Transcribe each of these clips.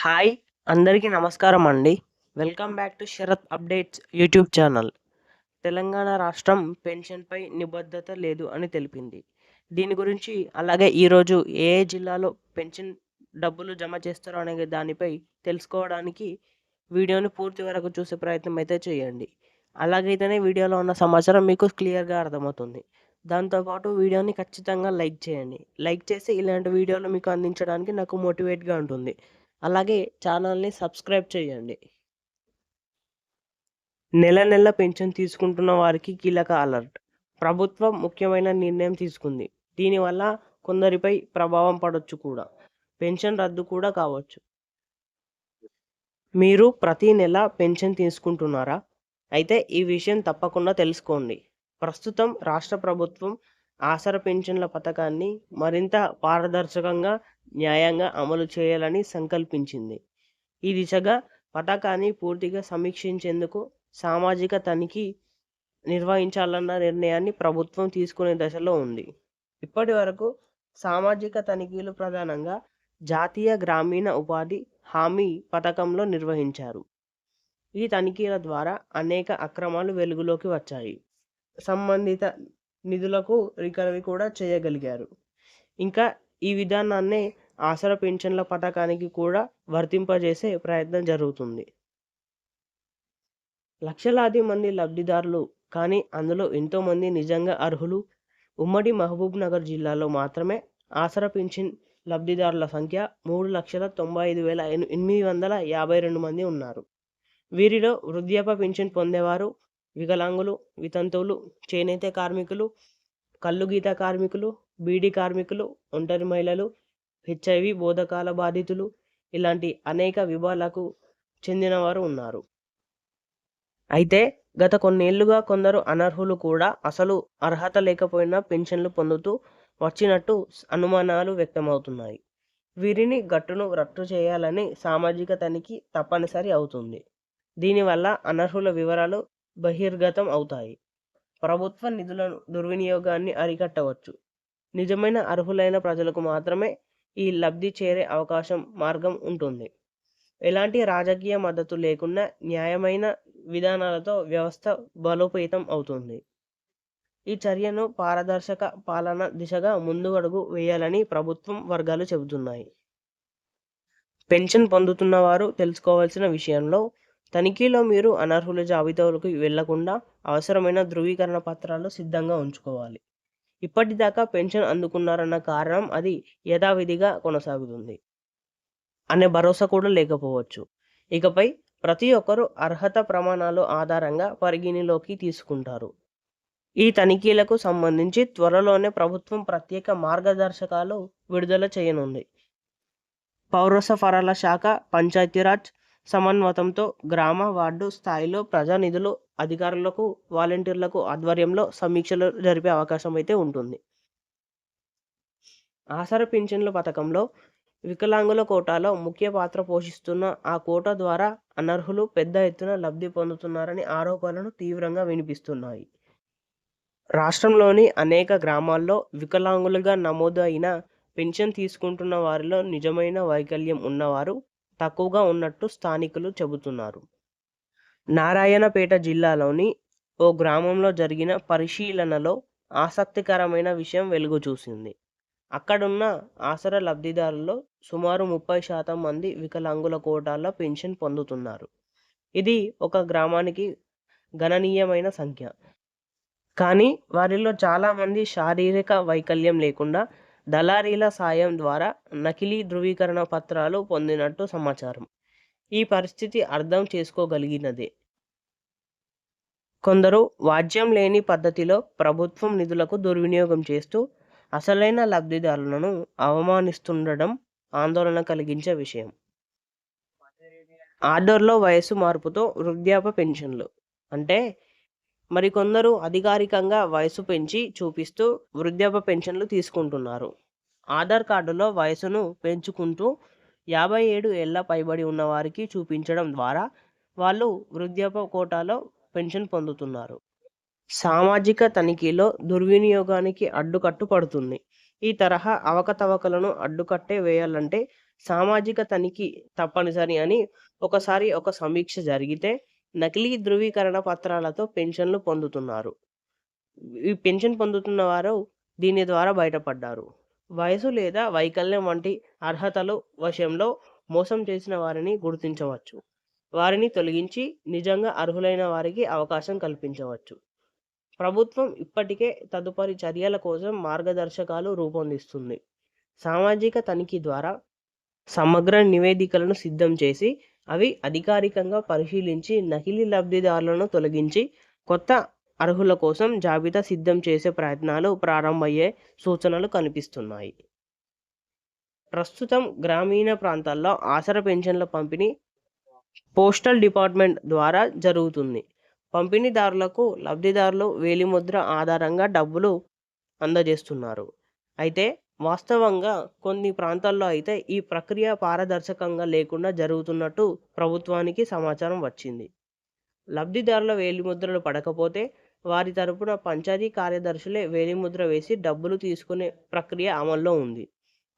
Hi అందరికీ నమస్కారం అండి. Welcome back to Sharath updates YouTube channel. Telangana రాష్ట్రం పెన్షన్పై నిబద్ధత లేదు అని తెలిపింది. దీని గురించి అలాగే ఈరోజు ఏ ఏ జిల్లాలో పెన్షన్ డబ్బులు జమ చేస్తారో అనే దానిపై తెలుసుకోవడానికి వీడియోని పూర్తి వరకు చూసే ప్రయత్నం అయితే చేయండి. అలాగైతేనే వీడియోలో ఉన్న సమాచారం మీకు క్లియర్గా అర్థమవుతుంది. దాంతోపాటు వీడియోని ఖచ్చితంగా లైక్ చేయండి. లైక్ చేసి ఇలాంటి వీడియోలు మీకు అందించడానికి నాకు మోటివేట్గా ఉంటుంది. అలాగే ఛానల్ని సబ్స్క్రైబ్ చేయండి. నెల నెల పెన్షన్ తీసుకుంటున్న వారికి కీలక అలర్ట్. ప్రభుత్వం ముఖ్యమైన నిర్ణయం తీసుకుంది. దీనివల్ల కొందరిపై ప్రభావం పడవచ్చు కూడా. పెన్షన్ రద్దు కూడా కావచ్చు. మీరు ప్రతి నెల పెన్షన్ తీసుకుంటున్నారా? అయితే ఈ విషయం తప్పకుండా తెలుసుకోండి. ప్రస్తుతం రాష్ట్ర ప్రభుత్వం ఆసర పెన్షన్ల పథకాన్ని మరింత పారదర్శకంగా న్యాయంగా అమలు చేయాలని సంకల్పించింది. ఈ దిశగా పథకాన్ని పూర్తిగా సమీక్షించేందుకు సామాజిక తనిఖీ నిర్వహించాలన్న నిర్ణయాన్ని ప్రభుత్వం తీసుకునే దశలో ఉంది. ఇప్పటి వరకు సామాజిక తనిఖీలు ప్రధానంగా జాతీయ గ్రామీణ ఉపాధి హామీ పథకంలో నిర్వహించారు. ఈ తనిఖీల ద్వారా అనేక అక్రమాలు వెలుగులోకి వచ్చాయి. సంబంధిత నిధులకు రికవరీ కూడా చేయగలిగారు. ఇంకా ఈ విధానాన్ని ఆసరా పెన్షన్ల పథకానికి కూడా వర్తింపజేసే ప్రయత్నం జరుగుతుంది. లక్షలాది మంది లబ్ధిదారులు కానీ అందులో ఎంతోమంది నిజంగా అర్హులు. ఉమ్మడి మహబూబ్ నగర్ జిల్లాలో మాత్రమే ఆసరా పెన్షన్ లబ్ధిదారుల సంఖ్య మూడు లక్షల తొంభై ఐదు వేల ఎనిమిది వందల యాభై రెండు మంది ఉన్నారు. వీరిలో వృద్ధాప్య పెన్షన్ పొందేవారు వికలాంగులు వితంతువులు చేనేత కార్మికులు కళ్ళు గీత కార్మికులు బీడీ కార్మికులు ఒంటరి మహిళలు హెచ్ఐవి బోధకాల బాధితులు ఇలాంటి అనేక విభాగాలకు చెందినవారు ఉన్నారు. అయితే గత కొన్నేళ్ళుగా కొందరు అనర్హులు కూడా అసలు అర్హత లేకపోయినా పెన్షన్లు పొందుతూ వచ్చినట్టు అనుమానాలు వ్యక్తమవుతున్నాయి. వీరిని గట్టును రట్టు చేయాలని సామాజిక తనిఖీ తప్పనిసరి అవుతుంది. దీనివల్ల అనర్హుల వివరాలు బహిర్గతం అవుతాయి. ప్రభుత్వ నిధుల దుర్వినియోగాన్ని అరికట్టవచ్చు. నిజమైన అర్హులైన ప్రజలకు మాత్రమే ఈ లబ్ధి చేరే అవకాశం మార్గం ఉంటుంది. ఎలాంటి రాజకీయ మద్దతు లేకుండా న్యాయమైన విధానాలతో వ్యవస్థ బలోపేతం అవుతుంది. ఈ చర్యను పారదర్శక పాలన దిశగా ముందుగడుగు వేయాలని ప్రభుత్వం వర్గాలు చెబుతున్నాయి. పెన్షన్ పొందుతున్న వారు తెలుసుకోవాల్సిన విషయంలో తనిఖీలో మీరు అనర్హుల జాబితాలకు వెళ్ళకుండా అవసరమైన ధృవీకరణ పత్రాలు సిద్ధంగా ఉంచుకోవాలి. ఇప్పటిదాకా పెన్షన్ అందుకున్నారన్న కారణం అది యథావిధిగా కొనసాగుతుంది. అనే భరోసా కూడా లేకపోవచ్చు. ఇకపై ప్రతి ఒక్కరూ అర్హత ప్రమాణాలు ఆధారంగా పరిగణలోకి తీసుకుంటారు. ఈ తనిఖీలకు సంబంధించి త్వరలోనే ప్రభుత్వం ప్రత్యేక మార్గదర్శకాలు విడుదల చేయనుంది. పౌర సరఫరాల శాఖ పంచాయతీరాజ్ సమన్వతంతో గ్రామ వార్డు స్థాయిలో ప్రజానిధులు అధికారులకు వాలంటీర్లకు ఆధ్వర్యంలో సమీక్షలు జరిపే అవకాశం అయితే ఉంటుంది. ఆసర పింఛన్ల పథకంలో వికలాంగుల కోటాలో ముఖ్య పాత్ర పోషిస్తున్న ఆ కోట ద్వారా అనర్హులు పెద్ద ఎత్తున లబ్ధి పొందుతున్నారని ఆరోపణలు తీవ్రంగా వినిపిస్తున్నాయి. రాష్ట్రంలోని అనేక గ్రామాల్లో వికలాంగులుగా నమోదు అయిన పెన్షన్ తీసుకుంటున్న వారిలో నిజమైన వైకల్యం ఉన్నవారు తక్కువగా ఉన్నట్టు స్థానికులు చెబుతున్నారు. నారాయణపేట జిల్లాలోని ఓ గ్రామంలో జరిగిన పరిశీలనలో ఆసక్తికరమైన విషయం వెలుగు చూసింది అక్కడున్న ఆసరా లబ్ధిదారుల్లో సుమారు ముప్పై శాతం మంది వికలాంగుల కోటాల్లో పెన్షన్ పొందుతున్నారు. ఇది ఒక గ్రామానికి గణనీయమైన సంఖ్య. కానీ వారిలో చాలామంది శారీరక వైకల్యం లేకుండా దళారీల సాయం ద్వారా నకిలీ ధృవీకరణ పత్రాలు పొందినట్టు సమాచారం. ఈ పరిస్థితి అర్థం చేసుకోగలిగినదే. కొందరు వాద్యం లేని పద్ధతిలో ప్రభుత్వం నిధులకు దుర్వినియోగం చేస్తూ అసలైన లబ్ధిదారులను అవమానిస్తుండడం ఆందోళన కలిగించే విషయం. ఆర్డర్లో వయసు మార్పుతో వృద్ధాప్య పెన్షన్లు అంటే మరికొందరు అధికారికంగా వయసు పెంచి చూపిస్తూ వృద్ధాప్య పెన్షన్లు తీసుకుంటున్నారు. ఆధార్ కార్డులో వయసును పెంచుకుంటూ యాభై ఏడు ఏళ్ళ పైబడి ఉన్న వారికి చూపించడం ద్వారా వాళ్ళు వృద్ధాప్య కోటాలో పెన్షన్ పొందుతున్నారు. సామాజిక తనిఖీలో దుర్వినియోగానికి అడ్డుకట్టు పడుతుంది. ఈ తరహా అవకతవకలను అడ్డుకట్టే వేయాలంటే సామాజిక తనిఖీ తప్పనిసరి అని ఒకసారి ఒక సమీక్ష జరిగితే నకిలీ ధృవీకరణ పత్రాలతో పెన్షన్లు పొందుతున్నారు. ఈ పెన్షన్ పొందుతున్న వారు దీని ద్వారా బయటపడ్డారు. వయసు లేదా వైకల్యం వంటి అర్హతలు వశంలో మోసం చేసిన వారిని గుర్తించవచ్చు. వారిని తొలగించి నిజంగా అర్హులైన వారికి అవకాశం కల్పించవచ్చు. ప్రభుత్వం ఇప్పటికే తదుపరి చర్యల కోసం మార్గదర్శకాలు రూపొందిస్తుంది. సామాజిక తనిఖీ ద్వారా సమగ్ర నివేదికలను సిద్ధం చేసి అవి అధికారికంగా పరిశీలించి నకిలీ లబ్ధిదారులను తొలగించి కొత్త అర్హుల కోసం జాబితా సిద్ధం చేసే ప్రయత్నాలు ప్రారంభమయ్యే సూచనలు కనిపిస్తున్నాయి. ప్రస్తుతం గ్రామీణ ప్రాంతాల్లో ఆసరా పెన్షన్ల పంపిణీ పోస్టల్ డిపార్ట్మెంట్ ద్వారా జరుగుతుంది. పంపిణీదారులకు లబ్ధిదారులు వేలిముద్ర ఆధారంగా డబ్బులు అందజేస్తున్నారు. అయితే వాస్తవంగా కొన్ని ప్రాంతాల్లో అయితే ఈ ప్రక్రియ పారదర్శకంగా లేకుండా జరుగుతున్నట్టు ప్రభుత్వానికి సమాచారం వచ్చింది. లబ్ధిదారుల వేలిముద్రలు పడకపోతే వారి తరపున పంచాయతీ కార్యదర్శులే వేలిముద్ర వేసి డబ్బులు తీసుకునే ప్రక్రియ అమల్లో ఉంది.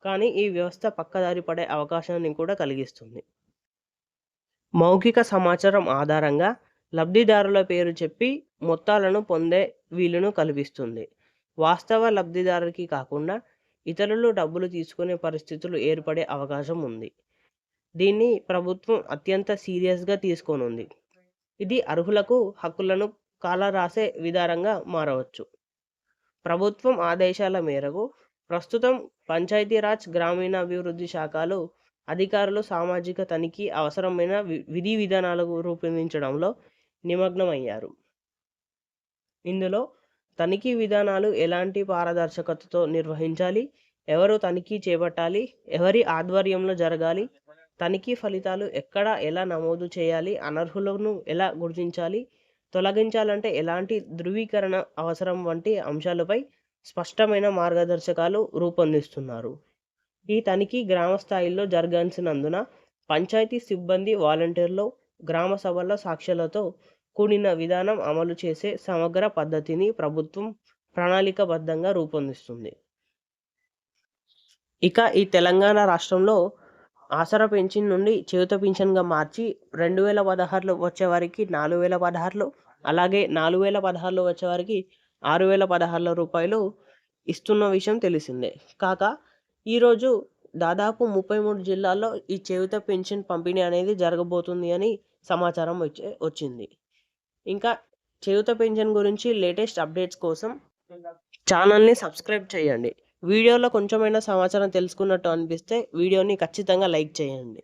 కానీ ఈ వ్యవస్థ పక్కదారి పడే అవకాశాన్ని కూడా కలిగిస్తుంది. మౌఖిక సమాచారం ఆధారంగా లబ్ధిదారుల పేరు చెప్పి మొత్తాలను పొందే వీలును కల్పిస్తుంది. వాస్తవ లబ్ధిదారుకి కాకుండా ఇతరులు డబ్బులు తీసుకునే పరిస్థితులు ఏర్పడే అవకాశం ఉంది. దీన్ని ప్రభుత్వం అత్యంత సీరియస్గా తీసుకోనుంది. ఇది అర్హులకు హక్కులను కాలరాసే విధానంగా మారవచ్చు. ప్రభుత్వం ఆదేశాల మేరకు ప్రస్తుతం పంచాయతీరాజ్ గ్రామీణాభివృద్ధి శాఖలు అధికారులు సామాజిక తనిఖీ అవసరమైన విధి విధానాలకు రూపొందించడంలో నిమగ్నమయ్యారు. ఇందులో తనిఖీ విధానాలు ఎలాంటి పారదర్శకతతో నిర్వహించాలి? ఎవరు తనిఖీ చేపట్టాలి? ఎవరి ఆధ్వర్యంలో జరగాలి? తనిఖీ ఫలితాలు ఎక్కడ ఎలా నమోదు చేయాలి? అనర్హులను ఎలా గుర్తించాలి? తొలగించాలంటే ఎలాంటి ధృవీకరణ అవసరం వంటి అంశాలపై స్పష్టమైన మార్గదర్శకాలు రూపొందిస్తున్నారు. ఈ తనిఖీ గ్రామ స్థాయిలో జరగాల్సినందున పంచాయతీ సిబ్బంది వాలంటీర్లు గ్రామ సభల సాక్షులతో కూడిన విధానం అమలు చేసే సమగ్ర పద్ధతిని ప్రభుత్వం ప్రణాళికబద్ధంగా రూపొందిస్తుంది. ఇక ఈ తెలంగాణ రాష్ట్రంలో ఆసరా పెన్షన్ నుండి చేయుత పింఛన్గా మార్చి రెండు వేల పదహారులో వచ్చేవారికి నాలుగు వేల పదహారులో అలాగే నాలుగు వేల పదహారులో వచ్చేవారికి ఆరు వేల పదహారుల రూపాయలు ఇస్తున్న విషయం తెలిసిందే. కాక ఈరోజు దాదాపు ముప్పై మూడు జిల్లాల్లో ఈ చేయుత పెన్షన్ పంపిణీ అనేది జరగబోతుంది అని సమాచారం వచ్చే వచ్చింది. ఇంకా చేయుత పెన్షన్ గురించి లేటెస్ట్ అప్డేట్స్ కోసం ఛానల్ని సబ్స్క్రైబ్ చేయండి. వీడియోలో కొంచెమైనా సమాచారం తెలుసుకున్నట్టు అనిపిస్తే వీడియోని ఖచ్చితంగా లైక్ చేయండి.